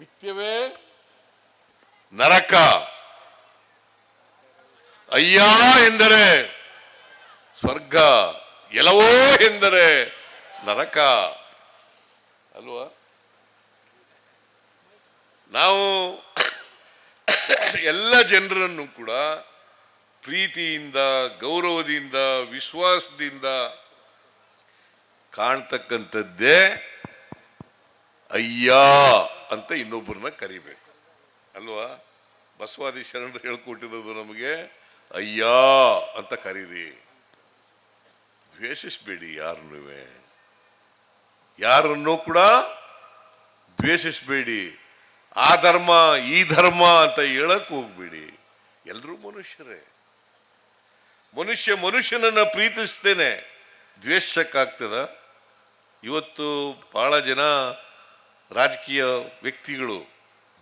ಮಿಥ್ಯವೇ ನರಕ. ಅಯ್ಯ ಎಂದರೆ ಸ್ವರ್ಗ. ಎಲ್ಲವೋ ಎಂದರೆ ನರಕ. ಅಲ್ವಾ? ನಾವು ಎಲ್ಲ ಜನರನ್ನು ಕೂಡ ಪ್ರೀತಿಯಿಂದ, ಗೌರವದಿಂದ, ವಿಶ್ವಾಸದಿಂದ ಕಾಣ್ತಕ್ಕಂಥದ್ದೇ ಅಯ್ಯ ಅಂತ ಇನ್ನೊಬ್ಬರನ್ನ ಕರಿಬೇಕು. ಅಲ್ವಾ? ಬಸವಾದಿ ಶರಣರು ಹೇಳ್ಕೊಟ್ಟಿರೋದು ನಮಗೆ, ಅಯ್ಯ ಅಂತ ಕರೀರಿ. ದ್ವೇಷಿಸಬೇಡಿ ಯಾರನ್ನೂ ಯಾರನ್ನೂ ಕೂಡ ದ್ವೇಷಿಸಬೇಡಿ. ಆ ಧರ್ಮ, ಈ ಧರ್ಮ ಅಂತ ಹೇಳಕ್ ಹೋಗ್ಬೇಡಿ. ಎಲ್ಲರೂ ಮನುಷ್ಯರೇ. ಮನುಷ್ಯ ಮನುಷ್ಯನನ್ನ ಪ್ರೀತಿಸ್ತೇನೆ. ದ್ವೇಷಕ್ಕಾಗ್ತದ? ಇವತ್ತು ಬಹಳ ಜನ ರಾಜಕೀಯ ವ್ಯಕ್ತಿಗಳು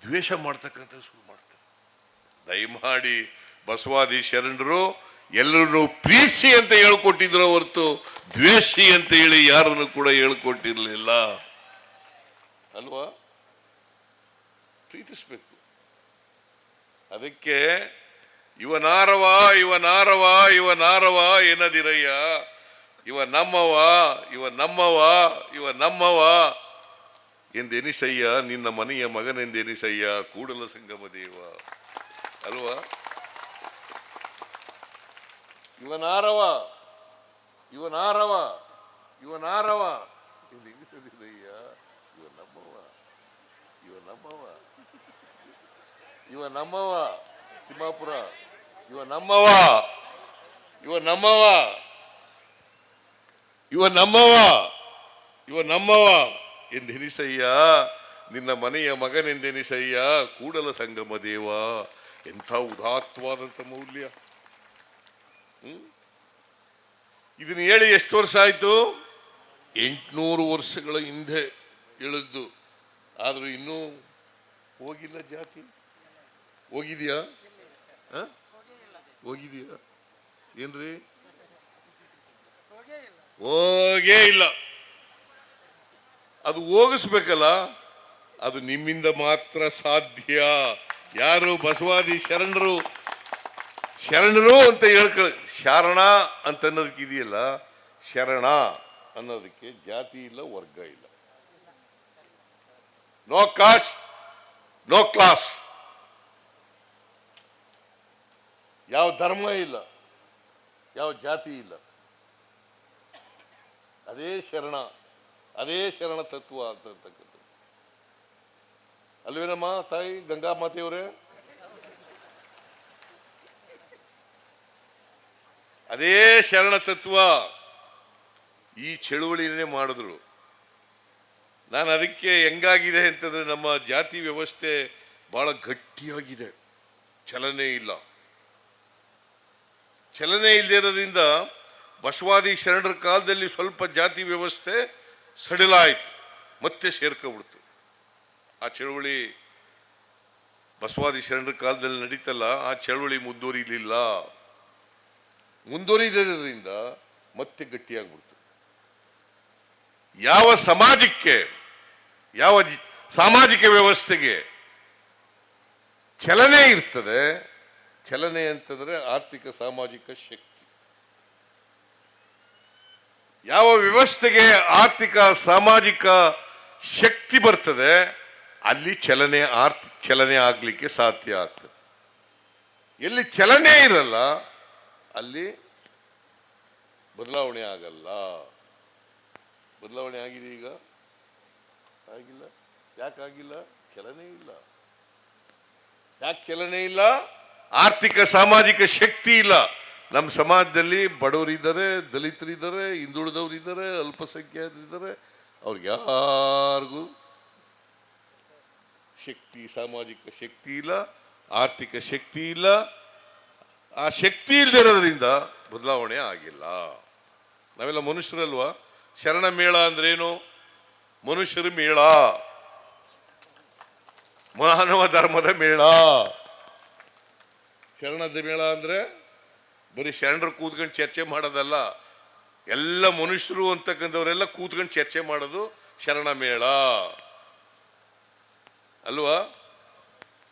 ದ್ವೇಷ ಮಾಡ್ತಕ್ಕಂಥ ಶುರು ಮಾಡ್ತಾರೆ. ದಯಮಾಡಿ ಬಸವಾದಿ ಶರಣರು, ಎಲ್ಲರನ್ನು ಪ್ರೀತಿ ಅಂತ ಹೇಳ್ಕೊಟ್ಟಿದ್ರು ಹೊರತು, ದ್ವೇಷಿ ಅಂತ ಹೇಳಿ ಯಾರನ್ನು ಕೂಡ ಹೇಳ್ಕೊಟ್ಟಿರಲಿಲ್ಲ. ಅಲ್ವಾ? ಪ್ರೀತಿಸ್ಬೇಕು. ಅದಕ್ಕೆ ಇವನಾರವ ಇವನಾರವ ಇವನಾರವ ಏನದಿರಯ್ಯ ಇವ ನಮ್ಮವ ಇವ ನಮ್ಮವ ಇವ ನಮ್ಮವ. ಎಂದೆನಿಸಯ್ಯ ನಿನ್ನ ಮನೆಯ ಮಗನೆಂದೆನಿಸಯ್ಯ ಕೂಡಲ ಸಂಗಮ ದೇವ ಅಲ್ವಾ ಇವನಾರವ ಇವನಾರವ ಇವನಾರವ ಎಂದೆನಿಸದಿರಯ್ಯ ಇವ ನಮ್ಮವ ಇವ ನಮ್ಮವ ಇವ ನಮ್ಮವ ತಿಮ್ಮಾಪುರ ಇವ ನಮ್ಮವ ಇವ ನಮ್ಮವ ಇವ ನಮ್ಮವ ಇವ ನಮ್ಮವ ಎಂದೆನಿಸಯ್ಯ ನಿನ್ನ ಮನೆಯ ಮಗನೆಂದೆನಿಸಯ್ಯ ಕೂಡಲ ಸಂಗಮ ದೇವ, ಎಂಥ ಉದಾತ್ತವಾದಂಥ ಮೌಲ್ಯ. ಇದನ್ನು ಹೇಳಿ ಎಷ್ಟು ವರ್ಷ ಆಯಿತು? ಎಂಟುನೂರು ವರ್ಷಗಳ ಹಿಂದೆ ಹೇಳಿದ್ದು ಆದರೂ ಇನ್ನೂ ಹೋಗಿಲ್ಲ ಜಾತಿ? ಹೋಗಿದೆಯಾ? ಹೋಗಿದ್ಯಾ? ಏನ್ರಿ? ಹೋಗೇ ಇಲ್ಲ. ಅದು ಹೋಗಿಸ್ಬೇಕಲ್ಲ, ಅದು ನಿಮ್ಮಿಂದ ಮಾತ್ರ ಸಾಧ್ಯ. ಯಾರು ಬಸವಾದಿ ಶರಣರು? ಶರಣರು ಅಂತ ಹೇಳ್ಕ ಶರಣ ಅಂತ ಅನ್ನೋದಕ್ಕೆ ಇದೆಯಲ್ಲ, ಶರಣ ಅನ್ನೋದಕ್ಕೆ ಜಾತಿ ಇಲ್ಲ, ವರ್ಗ ಇಲ್ಲ. ನೋ ಕಾಸ್ಟ್ ನೋ ಕ್ಲಾಸ್ ಯಾವ ಧರ್ಮ ಇಲ್ಲ, ಯಾವ ಜಾತಿ ಇಲ್ಲ. ಅದೇ ಶರಣ. ಅದೇ ಶರಣ ತತ್ವ ಅಂತಕ್ಕಂಥದ್ದು ಅಲ್ವೇನಮ್ಮ ತಾಯಿ, ಗಂಗಾ ಮಾತೆಯವರೇ? ಅದೇ ಶರಣ ತತ್ವ. ಈ ಚಳುವಳಿನೇ ಮಾಡಿದ್ರು. ನಾನು ಅದಕ್ಕೆ ಹೆಂಗಾಗಿದೆ ಅಂತಂದ್ರೆ ನಮ್ಮ ಜಾತಿ ವ್ಯವಸ್ಥೆ ಬಹಳ ಗಟ್ಟಿಯಾಗಿದೆ. ಚಲನೆ ಇಲ್ಲ. ಚಲನೆ ಇಲ್ಲದೆ ಇರೋದ್ರಿಂದ ಬಸವಾದಿ ಶರಣರ ಕಾಲದಲ್ಲಿ ಸ್ವಲ್ಪ ಜಾತಿ ವ್ಯವಸ್ಥೆ ಸಡಿಲಾಯಿತು, ಮತ್ತೆ ಸೇರ್ಕೊಬಿಡ್ತು. ಆ ಚಳುವಳಿ ಬಸವಾದಿ ಶರಣರ ಕಾಲದಲ್ಲಿ ನಡೀತಲ್ಲ, ಆ ಚಳುವಳಿ ಮುಂದುವರಿಲಿಲ್ಲ. ಮುಂದುವರಿದ್ರಿಂದ ಮತ್ತೆ ಗಟ್ಟಿಯಾಗ್ಬಿಡ್ತು. ಯಾವ ಸಮಾಜಕ್ಕೆ, ಯಾವ ಸಾಮಾಜಿಕ ವ್ಯವಸ್ಥೆಗೆ ಚಲನೆ ಇರ್ತದೆ, ಚಲನೆ ಅಂತಂದ್ರೆ ಆರ್ಥಿಕ, ಸಾಮಾಜಿಕ ಶಕ್ತಿ. ಯಾವ ವ್ಯವಸ್ಥೆಗೆ ಆರ್ಥಿಕ, ಸಾಮಾಜಿಕ ಶಕ್ತಿ ಬರ್ತದೆ, ಅಲ್ಲಿ ಚಲನೆ ಆರ್ಥ ಚಲನೆ ಆಗ್ಲಿಕ್ಕೆ ಸಾಧ್ಯ ಆಗ್ತದೆ. ಎಲ್ಲಿ ಚಲನೆ ಇರಲ್ಲ, ಅಲ್ಲಿ ಬದಲಾವಣೆ ಆಗಲ್ಲ. ಬದಲಾವಣೆ ಆಗಿದೆ ಈಗ? ಆಗಿಲ್ಲ. ಯಾಕಾಗಿಲ್ಲ ಚಲನೆ ಇಲ್ಲ. ಯಾಕೆ ಚಲನೆ ಇಲ್ಲ? ಆರ್ಥಿಕ, ಸಾಮಾಜಿಕ ಶಕ್ತಿ ಇಲ್ಲ. ನಮ್ಮ ಸಮಾಜದಲ್ಲಿ ಬಡವರಿದ್ದಾರೆ, ದಲಿತರಿದ್ದಾರೆ, ಹಿಂದುಳಿದವರಿದ್ದಾರೆ, ಅಲ್ಪಸಂಖ್ಯಾತರಿದ್ದಾರೆ. ಅವ್ರಿಗೆ ಯಾರಿಗೂ ಶಕ್ತಿ, ಸಾಮಾಜಿಕ ಶಕ್ತಿ ಇಲ್ಲ, ಆರ್ಥಿಕ ಶಕ್ತಿ ಇಲ್ಲ. ಆ ಶಕ್ತಿ ಇಲ್ಲದಿರೋದ್ರಿಂದ ಬದಲಾವಣೆ ಆಗಿಲ್ಲ. ನಾವೆಲ್ಲ ಮನುಷ್ಯರಲ್ವಾ? ಶರಣ ಮೇಳ ಅಂದ್ರೇನು? ಮನುಷ್ಯರ ಮೇಳ. ಮಾನವ ಧರ್ಮದ ಮೇಳ. ಶರಣದ ಮೇಳ ಅಂದ್ರೆ ಬರೀ ಶರಣರು ಕೂತ್ಕೊಂಡು ಚರ್ಚೆ ಮಾಡೋದಲ್ಲ, ಎಲ್ಲ ಮನುಷ್ಯರು ಅಂತಕ್ಕಂಥವರೆಲ್ಲ ಕೂತ್ಕೊಂಡು ಚರ್ಚೆ ಮಾಡೋದು ಶರಣ ಮೇಳ ಅಲ್ವಾ?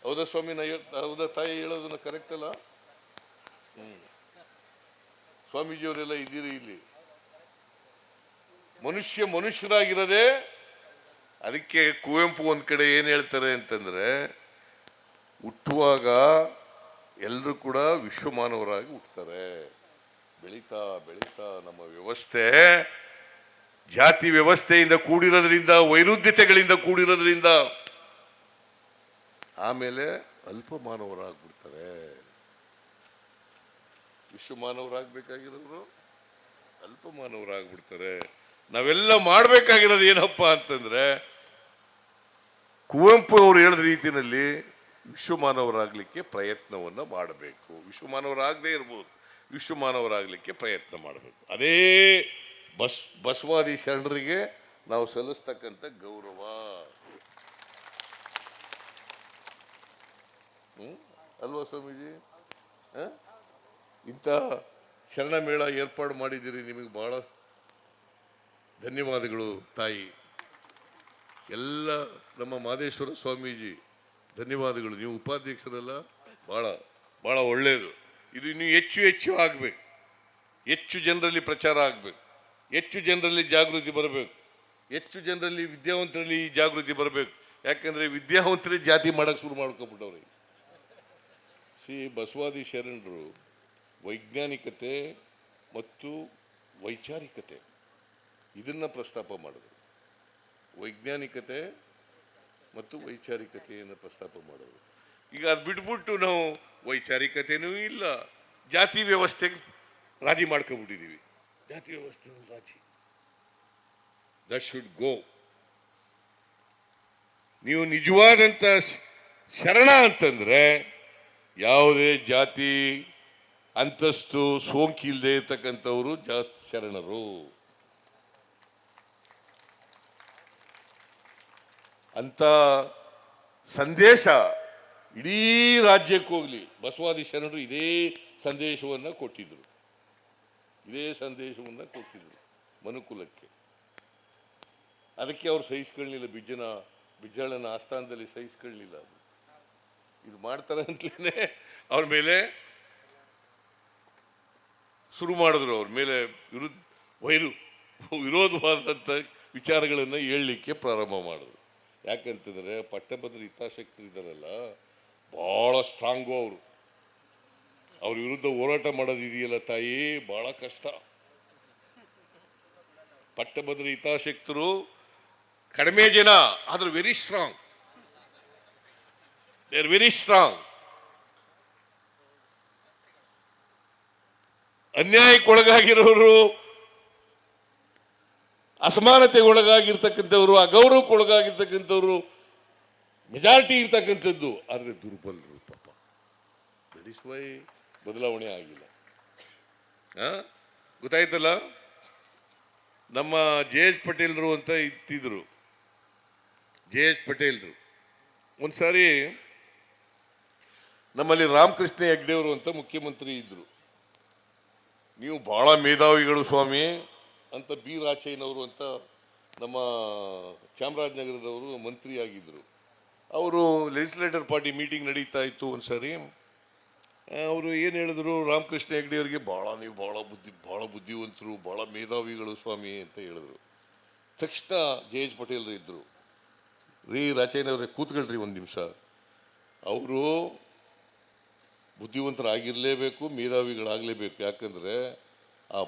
ಹೌದಾ ಸ್ವಾಮಿ? ನಾ ಹೌದಾ ತಾಯಿ ಹೇಳೋದನ್ನ ಕರೆಕ್ಟ್ ಅಲ್ಲ? ಹ್ಮ್. ಸ್ವಾಮೀಜಿಯವರೆಲ್ಲ ಇದ್ದೀರಿ ಇಲ್ಲಿ. ಮನುಷ್ಯ ಮನುಷ್ಯರಾಗಿರೋದೇ, ಅದಕ್ಕೆ ಕುವೆಂಪು ಒಂದು ಕಡೆ ಏನು ಹೇಳ್ತಾರೆ ಅಂತಂದ್ರೆ, ಹುಟ್ಟುವಾಗ ಎಲ್ಲರೂ ಕೂಡ ವಿಶ್ವಮಾನವರಾಗಿ ಹುಟ್ಟುತ್ತಾರೆ ಬೆಳೀತಾ ಬೆಳೀತಾ ನಮ್ಮ ವ್ಯವಸ್ಥೆ, ಜಾತಿ ವ್ಯವಸ್ಥೆಯಿಂದ ಕೂಡಿರೋದ್ರಿಂದ, ವೈರುಧ್ಯತೆಗಳಿಂದ ಕೂಡಿರೋದ್ರಿಂದ ಆಮೇಲೆ ಅಲ್ಪ ಮಾನವರಾಗ್ಬಿಡ್ತಾರೆ. ವಿಶ್ವ ಮಾನವರಾಗಬೇಕಾಗಿರೋರು ಅಲ್ಪ ಮಾನವರಾಗ್ಬಿಡ್ತಾರೆ. ನಾವೆಲ್ಲ ಮಾಡಬೇಕಾಗಿರೋದು ಏನಪ್ಪ ಅಂತಂದ್ರೆ, ಕುವೆಂಪು ಅವರು ಹೇಳಿದ ರೀತಿಯಲ್ಲಿ ವಿಶ್ವಮಾನವರಾಗಲಿಕ್ಕೆ ಪ್ರಯತ್ನವನ್ನು ಮಾಡಬೇಕು. ವಿಶ್ವಮಾನವರಾಗದೇ ಇರ್ಬೋದು. ವಿಶ್ವಮಾನವರಾಗಲಿಕ್ಕೆ ಪ್ರಯತ್ನ ಮಾಡಬೇಕು. ಅದೇ ಬಸ್, ಬಸವಾದಿ ಶರಣರಿಗೆ ನಾವು ಸಲ್ಲಿಸ್ತಕ್ಕಂಥ ಗೌರವ? ಅಲ್ವಾ ಸ್ವಾಮೀಜಿ? ಇಂಥ ಶರಣ ಮೇಳ ಏರ್ಪಾಡು ಮಾಡಿದ್ದೀರಿ ನಿಮಗೆ ಬಹಳ ಧನ್ಯವಾದಗಳು ತಾಯಿ. ಎಲ್ಲ ನಮ್ಮ ಮಾದೇಶ್ವರ ಸ್ವಾಮೀಜಿ ಧನ್ಯವಾದಗಳು. ನೀವು ಉಪಾಧ್ಯಕ್ಷರೆಲ್ಲ ಭಾಳ ಭಾಳ ಒಳ್ಳೆಯದು ಇದು ಇನ್ನೂ ಹೆಚ್ಚು ಹೆಚ್ಚು ಆಗಬೇಕು. ಹೆಚ್ಚು ಜನರಲ್ಲಿ ಪ್ರಚಾರ ಆಗಬೇಕು. ಹೆಚ್ಚು ಜನರಲ್ಲಿ ಜಾಗೃತಿ ಬರಬೇಕು. ಹೆಚ್ಚು ಜನರಲ್ಲಿ ವಿದ್ಯಾವಂತರಲ್ಲಿ ಜಾಗೃತಿ ಬರಬೇಕು. ಯಾಕಂದ್ರೆ ವಿದ್ಯಾವಂತರೇ ಜಾತಿ ಮಾಡೋಕ್ಕೆ ಶುರು ಮಾಡ್ಕೊಬಿಟ್ಟವ್ರಿ ಸಿ ಬಸವಾದಿ ಶರಣರು ವೈಜ್ಞಾನಿಕತೆ ಮತ್ತು ವೈಚಾರಿಕತೆ ಇದನ್ನು ಪ್ರಸ್ತಾಪ ಮಾಡಿದ್ರು. ವೈಜ್ಞಾನಿಕತೆ ಮತ್ತು ವೈಚಾರಿಕತೆಯನ್ನು ಪ್ರಸ್ತಾಪ ಮಾಡೋದು. ಈಗ ಅದು ಬಿಟ್ಬಿಟ್ಟು ನಾವು ವೈಚಾರಿಕತೆನೂ ಇಲ್ಲ, ಜಾತಿ ವ್ಯವಸ್ಥೆಗೆ ರಾಜಿ ಮಾಡ್ಕೊಬಿಟ್ಟಿದ್ದೀವಿ ಜಾತಿ ವ್ಯವಸ್ಥೆ ರಾಜಿ. ದಟ್ ಶುಡ್ ಗೋ ನೀವು ನಿಜವಾದಂಥ ಶರಣ ಅಂತಂದ್ರೆ ಯಾವುದೇ ಜಾತಿ ಅಂತಸ್ತು ಸೋಂಕಿಲ್ಲದೆ ಇರ್ತಕ್ಕಂಥವರು ಜಾತಿ ಶರಣರು. ಅಂತ ಸಂದೇಶ ಇಡೀ ರಾಜ್ಯಕ್ಕೆ ಹೋಗಲಿ. ಬಸವಾದಿ ಶರಣರು ಇದೇ ಸಂದೇಶವನ್ನ ಕೊಟ್ಟಿದ್ರು. ಇದೇ ಸಂದೇಶವನ್ನ ಕೊಟ್ಟಿದ್ರು ಮನುಕುಲಕ್ಕೆ. ಅದಕ್ಕೆ ಅವ್ರು ಸಹಿಸ್ಕೊಳ್ಳಲಿಲ್ಲ ಬಿಜ್ಜನ, ಬಿಜ್ಜಳನ ಆಸ್ಥಾನದಲ್ಲಿ ಸಹಿಸ್ಕೊಳ್ಳಲಿಲ್ಲ ಅದು ಇದು ಮಾಡ್ತಾರೆ ಅಂತಲೇ ಅವ್ರ ಮೇಲೆ ಶುರು ಮಾಡಿದ್ರು ಅವ್ರ ಮೇಲೆ ವಿರುದ್ಧ ವೈರು ವಿರೋಧವಾದಂಥ ವಿಚಾರಗಳನ್ನು ಹೇಳಲಿಕ್ಕೆ ಪ್ರಾರಂಭ ಮಾಡಿದ್ರು. ಯಾಕಂತಂದ್ರೆ ಪಟ್ಟಭದ್ರ ಹಿತಾಸಕ್ತರು ಇದ್ದಾರಲ್ಲ ಭಾಳ ಸ್ಟ್ರಾಂಗು ಅವರು. ಅವ್ರ ವಿರುದ್ಧ ಹೋರಾಟ ಮಾಡೋದಿದೆಯಲ್ಲ ತಾಯಿ? ಭಾಳ ಕಷ್ಟ. ಪಟ್ಟಭದ್ರ ಹಿತಾಸಕ್ತರು ಕಡಿಮೆ ಜನ, ಆದ್ರೆ very strong they are very strong ಅನ್ಯಾಯಕ್ಕೆ ಒಳಗಾಗಿರೋರು ಅಸಮಾನತೆಗೆ ಒಳಗಾಗಿರ್ತಕ್ಕಂಥವ್ರು ಅಗೌರವಕ್ಕೆ ಒಳಗಾಗಿರ್ತಕ್ಕಂಥವ್ರು ಮೆಜಾರಿಟಿ ಇರ್ತಕ್ಕಂಥದ್ದು ಆದರೆ ದುರ್ಬಲರು ಪಾಪ ದಟ್ ವೈ ಬದಲಾವಣೆ ಆಗಿಲ್ಲ? ಗೊತ್ತಾಯ್ತಲ್ಲ? ನಮ್ಮ ಜೆ ಎಚ್ ಪಟೇಲ್ರು ಅಂತ ಇತ್ತಿದ್ರು ಜೆ ಎಚ್ ಪಟೇಲ್ರು. ಒಂದ್ಸಾರಿ ನಮ್ಮಲ್ಲಿ ರಾಮಕೃಷ್ಣ ಹೆಗ್ಡೆಯವರು ಅಂತ ಮುಖ್ಯಮಂತ್ರಿ ಇದ್ರು. ನೀವು ಬಹಳ ಮೇಧಾವಿಗಳು ಸ್ವಾಮಿ. ಅಂತ ಬಿ ರಾಚಯ್ಯನವರು ಅಂತ ನಮ್ಮ ಚಾಮರಾಜನಗರದವರು ಮಂತ್ರಿ ಆಗಿದ್ರು ಅವರು ಲೆಜಿಸ್ಲೇಟರ್ ಪಾರ್ಟಿ ಮೀಟಿಂಗ್ ನಡೀತಾ ಇತ್ತು ಒಂದ್ಸರಿ. ಅವರು ಏನು ಹೇಳಿದ್ರು, ರಾಮಕೃಷ್ಣ ಹೆಗ್ಡೆ ಅವರಿಗೆ ಭಾಳ ನೀವು ಭಾಳ ಬುದ್ಧಿ ಭಾಳ ಬುದ್ಧಿವಂತರು ಭಾಳ ಮೇಧಾವಿಗಳು ಸ್ವಾಮಿ ಅಂತ ಹೇಳಿದ್ರು. ತಕ್ಷಣ ಜೆ ಎಚ್ ಪಟೇಲ್ರು ಇದ್ದರು ರೀ ರಾಚಯ್ಯನವ್ರೆ ಕೂತ್ಕೊಳ್ರಿ ಒಂದು ನಿಮಿಷ. ಅವರು ಬುದ್ಧಿವಂತರಾಗಿರಲೇಬೇಕು, ಮೇಧಾವಿಗಳಾಗಲೇಬೇಕು. ಯಾಕಂದರೆ ಆ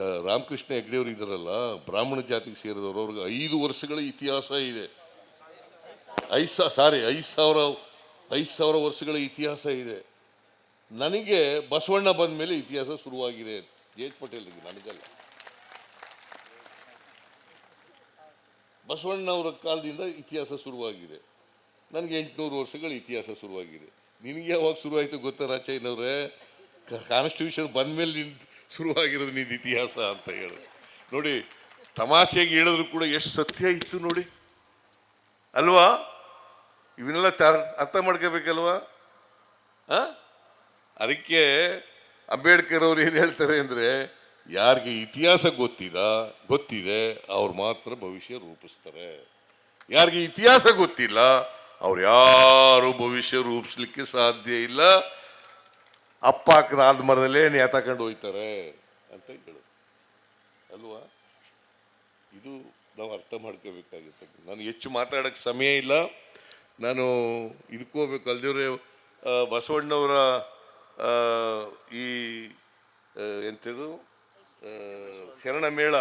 ರಾಮಕೃಷ್ಣ ಹೆಗ್ಡೆಯವರು ಇದ್ದಾರಲ್ಲ, ಬ್ರಾಹ್ಮಣ ಜಾತಿಗೆ ಸೇರಿದವರು, ಅವ್ರಿಗೆ ಐದು ವರ್ಷಗಳ ಇತಿಹಾಸ ಇದೆ. ಐದು ಸಾ, ಸಾರಿ, ಐದು ಸಾವಿರ ಐದು ಸಾವಿರ ವರ್ಷಗಳ ಇತಿಹಾಸ ಇದೆ. ನನಗೆ ಬಸವಣ್ಣ ಬಂದ ಮೇಲೆ ಇತಿಹಾಸ ಶುರುವಾಗಿದೆ ಜೇತ್ ಪಟೇಲ್ ಪಟೇಲ್ರಿಗೆ ನನಗಲ್ಲ. ಬಸವಣ್ಣವರ ಕಾಲದಿಂದ ಇತಿಹಾಸ ಶುರುವಾಗಿದೆ. ನನಗೆ ಎಂಟುನೂರು ವರ್ಷಗಳ ಇತಿಹಾಸ ಶುರುವಾಗಿದೆ. ನಿನಗೆ ಯಾವಾಗ ಶುರುವಾಯಿತು ಗೊತ್ತಾ ರಾಚಯ್ಯನವ್ರೆ ಕಾನ್ಸ್ಟಿಟ್ಯೂಷನ್ ಬಂದ ಮೇಲೆ ನಿನ್ ಶುರುವಾಗಿರೋದು ನಿನ್ನ ಇತಿಹಾಸ ಅಂತ ಹೇಳಿ. ನೋಡಿ ತಮಾಷೆಗೆ ಹೇಳಿದ್ರು ಕೂಡ ಎಷ್ಟು ಸತ್ಯ ಇತ್ತು ನೋಡಿ. ಅಲ್ವಾ? ಇವನ್ನೆಲ್ಲ ಅರ್ಥ ಮಾಡ್ಕೋಬೇಕಲ್ವಾ? ಅದಕ್ಕೆ ಅಂಬೇಡ್ಕರ್ ಅವ್ರು ಏನು ಹೇಳ್ತಾರೆ ಅಂದರೆ, ಯಾರಿಗೆ ಇತಿಹಾಸ ಗೊತ್ತಿದ, ಗೊತ್ತಿದೆ, ಅವ್ರು ಮಾತ್ರ ಭವಿಷ್ಯ ರೂಪಿಸ್ತಾರೆ. ಯಾರಿಗೆ ಇತಿಹಾಸ ಗೊತ್ತಿಲ್ಲ, ಅವ್ರು ಯಾರು ಭವಿಷ್ಯ ರೂಪಿಸ್ಲಿಕ್ಕೆ ಸಾಧ್ಯ ಇಲ್ಲ ಅಪ್ಪ ಹಾಕಿದ ಆದ ಮರದಲ್ಲೇ ನೇತಾಕೊಂಡು ಹೋಯ್ತಾರೆ ಅಂತ ಹೇಳು ಅಲ್ವಾ? ಇದು ನಾವು ಅರ್ಥ ಮಾಡ್ಕೋಬೇಕಾಗಿತ್ತು ನಾನು ಹೆಚ್ಚು ಮಾತಾಡೋಕ್ಕೆ ಸಮಯ ಇಲ್ಲ. ನಾನು ಇದ್ಕೋಬೇಕು ಹೋಗ್ಬೇಕು. ಅಲ್ದಿವ್ರೆ ಬಸವಣ್ಣವರ ಈ ಎಂಥದ್ದು ಆ, ಶರಣ ಮೇಳ.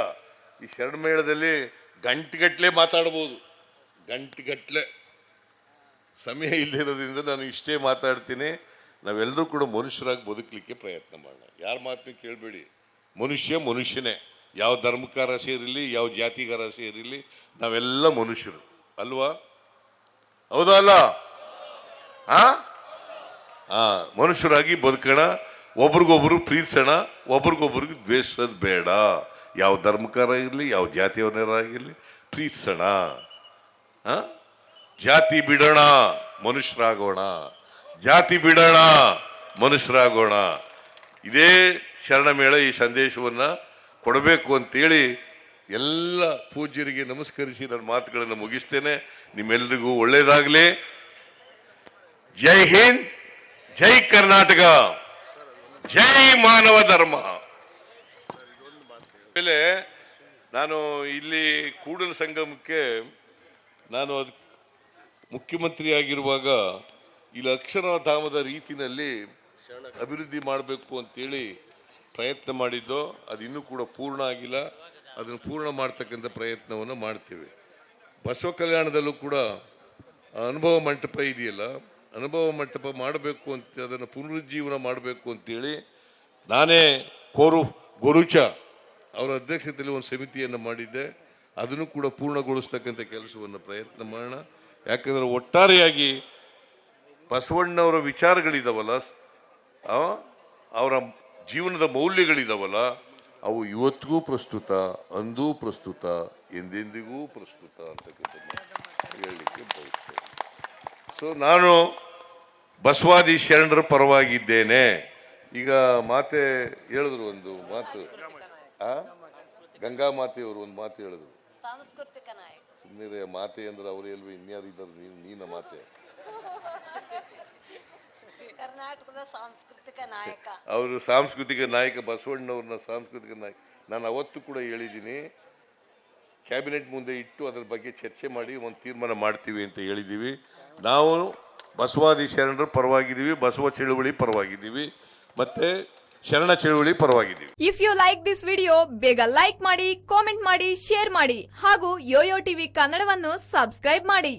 ಈ ಶರಣ ಮೇಳದಲ್ಲಿ ಗಂಟೆಗಟ್ಟಲೆ ಮಾತಾಡ್ಬೋದು. ಗಂಟೆಗಟ್ಟಲೆ ಸಮಯ ಇಲ್ಲಿರೋದ್ರಿಂದ ನಾನು ಇಷ್ಟೇ ಮಾತಾಡ್ತೀನಿ. ನಾವೆಲ್ಲರೂ ಕೂಡ ಮನುಷ್ಯರಾಗಿ ಬದುಕಲಿಕ್ಕೆ ಪ್ರಯತ್ನ ಮಾಡೋಣ. ಯಾರ ಮಾತನ್ನು ಕೇಳಬೇಡಿ. ಮನುಷ್ಯ ಮನುಷ್ಯನೇ. ಯಾವ ಧರ್ಮಕಾರ ಸೇರಿರಲಿ, ಯಾವ ಜಾತಿಗಾರ ಸೇರಿರಲಿ, ನಾವೆಲ್ಲ ಮನುಷ್ಯರು. ಅಲ್ವಾ? ಹೌದಾ ಅಲ್ಲ? ಆ? ಮನುಷ್ಯರಾಗಿ ಬದುಕೋಣ. ಒಬ್ರಿಗೊಬ್ರು ಪ್ರೀತಿಸೋಣ. ಒಬ್ರಿಗೊಬ್ರಿಗೆ ದ್ವೇಷದ ಬೇಡ. ಯಾವ ಧರ್ಮಕಾರ ಇರಲಿ, ಯಾವ ಜಾತಿಯವರಾಗಿರಲಿ ಪ್ರೀತಿಸೋಣ. ಹಾಂ ಜಾತಿ ಬಿಡೋಣ. ಮನುಷ್ಯರಾಗೋಣ. ಜಾತಿ ಬಿಡೋಣ, ಮನುಷ್ಯರಾಗೋಣ. ಇದೇ ಶರಣಮೇಳ ಈ ಸಂದೇಶವನ್ನು ಕೊಡಬೇಕು ಅಂತೇಳಿ ಎಲ್ಲ ಪೂಜ್ಯರಿಗೆ ನಮಸ್ಕರಿಸಿ ನನ್ನ ಮಾತುಗಳನ್ನು ಮುಗಿಸ್ತೇನೆ. ನಿಮ್ಮೆಲ್ಲರಿಗೂ ಒಳ್ಳೆಯದಾಗಲಿ ಜೈ ಹಿಂದ್, ಜೈ ಕರ್ನಾಟಕ. ಜೈ ಮಾನವ ಧರ್ಮ. ಆಮೇಲೆ ನಾನು ಇಲ್ಲಿ ಕೂಡಲ ಸಂಗಮಕ್ಕೆ ನಾನು ಅದು ಮುಖ್ಯಮಂತ್ರಿ ಆಗಿರುವಾಗ ಇಲ್ಲಿ ಅಕ್ಷರಧಾಮದ ರೀತಿಯಲ್ಲಿ ಅಭಿವೃದ್ಧಿ ಮಾಡಬೇಕು ಅಂತೇಳಿ ಪ್ರಯತ್ನ ಮಾಡಿದ್ದೋ, ಅದು ಇನ್ನೂ ಕೂಡ ಪೂರ್ಣ ಆಗಿಲ್ಲ. ಅದನ್ನು ಪೂರ್ಣ ಮಾಡ್ತಕ್ಕಂಥ ಪ್ರಯತ್ನವನ್ನು ಮಾಡ್ತೇವೆ. ಬಸವ ಕಲ್ಯಾಣದಲ್ಲೂ ಕೂಡ ಅನುಭವ ಮಂಟಪ ಇದೆಯಲ್ಲ, ಅನುಭವ ಮಂಟಪ ಮಾಡಬೇಕು ಅಂತ, ಅದನ್ನು ಪುನರುಜ್ಜೀವನ ಮಾಡಬೇಕು ಅಂತೇಳಿ ನಾನೇ ಕೋರು ಗೊರುಚ ಅವರ ಅಧ್ಯಕ್ಷತೆಯಲ್ಲಿ ಒಂದು ಸಮಿತಿಯನ್ನು ಮಾಡಿದ್ದೆ. ಅದನ್ನು ಕೂಡ ಪೂರ್ಣಗೊಳಿಸ್ತಕ್ಕಂಥ ಕೆಲಸವನ್ನು ಪ್ರಯತ್ನ ಮಾಡೋಣ. ಯಾಕಂದರೆ ಒಟ್ಟಾರೆಯಾಗಿ ಬಸವಣ್ಣವರ ವಿಚಾರಗಳಿದಾವಲ್ಲ ಅವರ ಜೀವನದ ಮೌಲ್ಯಗಳಿದಾವಲ್ಲ ಅವು ಇವತ್ತಿಗೂ ಪ್ರಸ್ತುತ ಅಂದೂ ಪ್ರಸ್ತುತ ಎಂದೆಂದಿಗೂ ಪ್ರಸ್ತುತ ಅಂತಕ್ಕಂಥದ್ದು ಹೇಳಲಿಕ್ಕೆ ಬಯಸ್ತೇನೆ. ಸೊ ನಾನು ಬಸವಾದಿ ಶರಣರ ಪರವಾಗಿದ್ದೇನೆ. ಈಗ ಮಾತೆ ಹೇಳಿದ್ರು ಒಂದು ಮಾತು. ಆ? ಗಂಗಾ ಮಾತೆಯವರು ಒಂದು ಮಾತು ಹೇಳಿದ್ರು. ಸುಮ್ಮನೆ ಮಾತೆ ಅಂದ್ರೆ ಅವ್ರು ಎಲ್ವಿ ಇನ್ಯಾರು ಇದ್ದಾರೆ ನೀನು ನೀನ ಮಾತೆ. ಕರ್ನಾಟಕದ ಸಾಂಸ್ಕೃತಿಕ ನಾಯಕ. ಅವರು ಸಾಂಸ್ಕೃತಿಕ ನಾಯಕ ಬಸವಣ್ಣವ್ರನ್ನ ಸಾಂಸ್ಕೃತಿಕ ನಾಯಕ. ನಾನು ಅವತ್ತು ಕೂಡ ಹೇಳಿದ್ದೀನಿ ಕ್ಯಾಬಿನೆಟ್ ಮುಂದೆ ಇಟ್ಟು ಅದರ ಬಗ್ಗೆ ಚರ್ಚೆ ಮಾಡಿ ಒಂದು ತೀರ್ಮಾನ ಮಾಡ್ತೀವಿ ಅಂತ ಹೇಳಿದ್ದೀವಿ. ನಾವು ಬಸವಾದಿ ಶರಣರ ಪರವಾಗಿದ್ದೀವಿ ಬಸವ ಚಳುವಳಿ ಪರವಾಗಿದ್ದೀವಿ ಮತ್ತೆ ಶರಣ ಚಳುವಳಿ ಪರವಾಗಿದ್ದೀವಿ. If you like this video ಬೇಗ ಲೈಕ್ ಮಾಡಿ ಕಾಮೆಂಟ್ ಮಾಡಿ ಶೇರ್ ಮಾಡಿ ಹಾಗೂ ಯೋಯೋ ಟಿವಿ ಕನ್ನಡವನ್ನು ಸಬ್ಸ್ಕ್ರೈಬ್ ಮಾಡಿ.